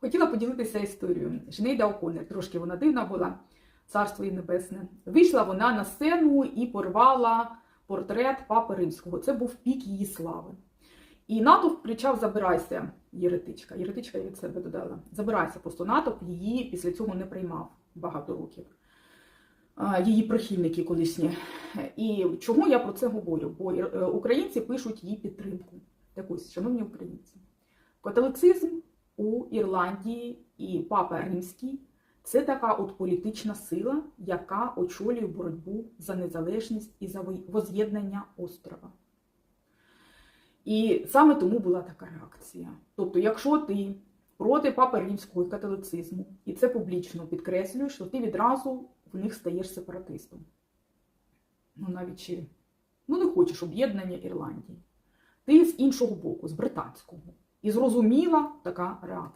Хотіла поділитися історією. Жнейда Оконер, трошки вона дивна була, царство їй небесне. Вийшла вона на сцену і порвала портрет Папи Римського. Це був пік її слави. І натовп кричав: Забирайся, єретичка. Єретичка від себе додала. Забирайся, просто натовп її після цього не приймав багато років. Її прихильники колишні. І чому я про це говорю? Бо е, українці пишуть її підтримку. Так ось, шановні українці, католицизм у Ірландії і Папа Римський це така от політична сила, яка очолює боротьбу за незалежність і за воз'єднання острова. І саме тому була така реакція. Тобто, якщо ти проти Папи Римського католицизму, і це публічно підкреслюєш, то ти відразу в них стаєш сепаратистом. Ну, навіть чи ну, не хочеш об'єднання Ірландії. Ти з іншого боку, з британського. І зрозуміла така реакція.